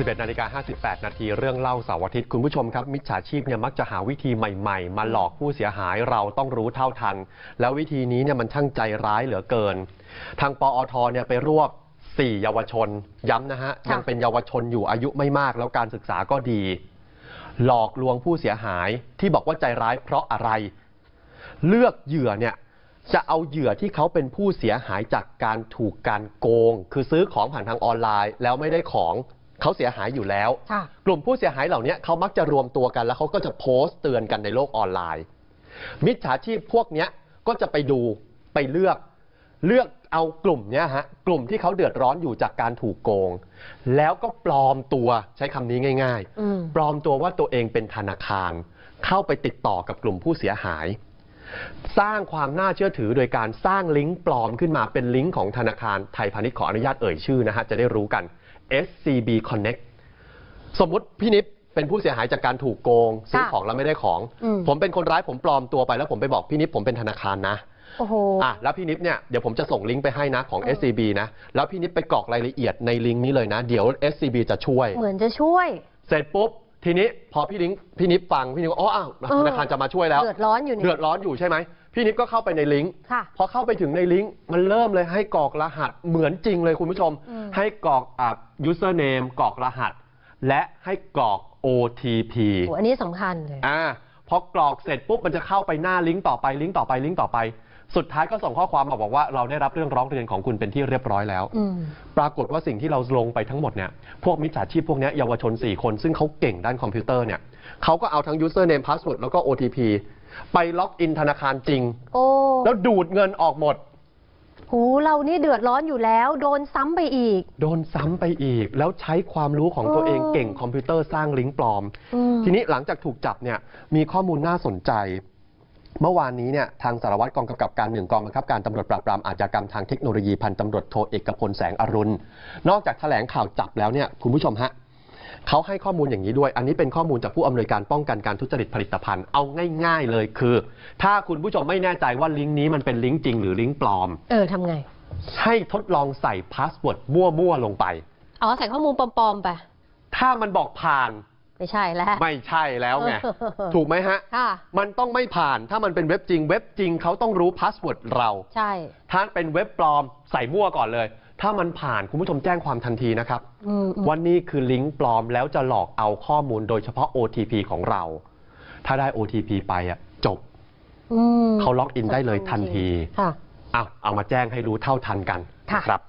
11นาฬิกา58 นาทีเรื่องเล่าเสาร์อาทิตย์ คุณผู้ชมครับ มิจฉาชีพเนี่ยมักจะหาวิธีใหม่ ๆ มาหลอกผู้เสียหายเราต้องรู้เท่าทัน แล้ววิธีนี้เนี่ยมันช่างใจร้ายเหลือเกิน ทางปอทเนี่ยไปรวบ 4 เยาวชน ย้ำนะฮะค่ะยังเป็นเยาวชนอยู่อายุไม่มาก แล้วการศึกษาก็ดี หลอกลวงผู้เสียหายที่บอกว่าใจร้ายเพราะอะไร เลือกเหยื่อเนี่ยจะเอาเหยื่อที่เขาเป็นผู้เสียหายจากการถูกการโกง คือซื้อของผ่านทางออนไลน์ แล้วไม่ได้ของ เขาเสียหายอยู่แล้วค่ะกลุ่มผู้เสียหายเหล่านี้เขามักจะรวมตัวกัน แล้วเขาก็จะโพสต์เตือนกันในโลกออนไลน์ มิจฉาชีพพวกเนี้ยก็จะไปดูไปเลือก เลือกเอากลุ่มเนี้ยฮะกลุ่มที่เขาเดือดร้อนอยู่จากการถูกโกง แล้วก็ปลอมตัวใช้คำนี้ง่ายอืมๆปลอมตัวว่าตัวเองเป็นธนาคาร เข้าไปติดต่อกับกลุ่มผู้เสียหาย สร้างความน่าเชื่อถือโดยการสร้างลิงก์ปลอมขึ้นมาเป็นลิงก์ของธนาคารไทยพาณิชย์ขออนุญาตเอ่ยชื่อนะฮะจะได้รู้กัน SCB Connect สมมุติพี่นิดเป็นผู้เสียหายจากการถูกโกงซื้อค่ะของแล้วไม่ได้ของอืมผมเป็นคนร้ายผมปลอมตัวไปแล้วผมไปบอกพี่นิดผมเป็นธนาคารนะโอ้โหอะแล้วพี่นิดเนี่ยเดี๋ยวผมจะส่งลิงก์ไปให้นะของ SCB นะแล้วพี่นิดไปกรอกรายละเอียดในลิงก์นี้เลยนะ เดี๋ยว SCB จะช่วย เหมือนจะช่วย เสร็จปุ๊บทีนี้พอพี่ลิงก์พี่นิดฟังพี่นิดก็อ๋ออ้าวเออธนาคารจะมาช่วยแล้วเดือดร้อนอยู่นี่เดือดร้อนอยู่ใช่ไหม พี่นิดก็เข้าไปในลิงก์ค่ะ พอเข้าไปถึงในลิงก์มันเริ่มเลยให้กรอกรหัสเหมือนจริงเลยคุณผู้ชมอืมให้กรอกอ่า username กรอกรหัส และให้กรอก OTP โอ้อันนี้สำคัญเลย อ่าพอกรอกเสร็จปุ๊บมันจะเข้าไปหน้าลิงก์ต่อไปลิงก์ต่อไปลิงก์ต่อไป สุดท้ายก็ส่งข้อความมาบอกว่าเราได้รับเรื่องร้องเรียนของคุณเป็นที่เรียบร้อยแล้ว อืม ปรากฏว่าสิ่งที่เราลงไปทั้งหมดเนี่ยพวกมิจฉาชีพพวกเนี้ยเยาวชน 4 คนซึ่งเขาเก่งด้านคอมพิวเตอร์เนี่ยเขาก็เอาทั้ง username password แล้วก็ OTP ไปล็อกอินธนาคารจริง โอ้แล้วดูดเงินออกหมด หูเรานี่เดือดร้อนอยู่แล้ว โดนซ้ำไปอีก โดนซ้ำไปอีก แล้วใช้ความรู้ของตัวเองเออเก่งคอมพิวเตอร์สร้างลิงก์ปลอม อืม ทีนี้หลังจากถูกจับเนี่ยมีข้อมูลน่าสนใจ เมื่อวานนี้เนี่ยทางสารวัตรกองกำกับการหนึ่งกองบังคับการตำรวจปราบปรามอาชญากรรมทางเทคโนโลยีพันตำรวจโทเอกพลแสงอรุณ นอกจากแถลงข่าวจับแล้วเนี่ยคุณผู้ชมฮะ เขาให้ข้อมูลอย่างนี้ด้วย อันนี้เป็นข้อมูลจากผู้อำนวยการป้องกันการทุจริตผลิตภัณฑ์ เอาง่ายๆเลยคือ ถ้าคุณผู้ชมไม่แน่ใจว่าลิงก์นี้มันเป็นลิงก์จริงหรือลิงก์ปลอม เออทำไง ให้ทดลองใส่พาสเวิร์ดมั่วๆลงไป อ๋อ ใส่ข้อมูลปลอมๆไป ถ้ามันบอกผ่าน ไม่ใช่แล้ว ไม่ใช่แล้วไงเออถูกไหมฮะ ค่ะ มันต้องไม่ผ่าน ถ้ามันเป็นเว็บจริง เว็บจริงเขาต้องรู้พาสเวิร์ดเรา ใช่ ถ้าเป็นเว็บปลอมใส่มั่วก่อนเลย ถ้ามันผ่านคุณผู้ชมแจ้งความทันทีนะครับอืมอืมว่านี่คือลิงก์ปลอมแล้วจะหลอกเอาข้อมูลโดยเฉพาะ OTP ของเรา ถ้าได้ OTP ไปอะจบอืมเขาล็อกอินได้เลยทันทีค่ะเอาเอามาแจ้งให้รู้เท่าทันกันค่ะนะครับ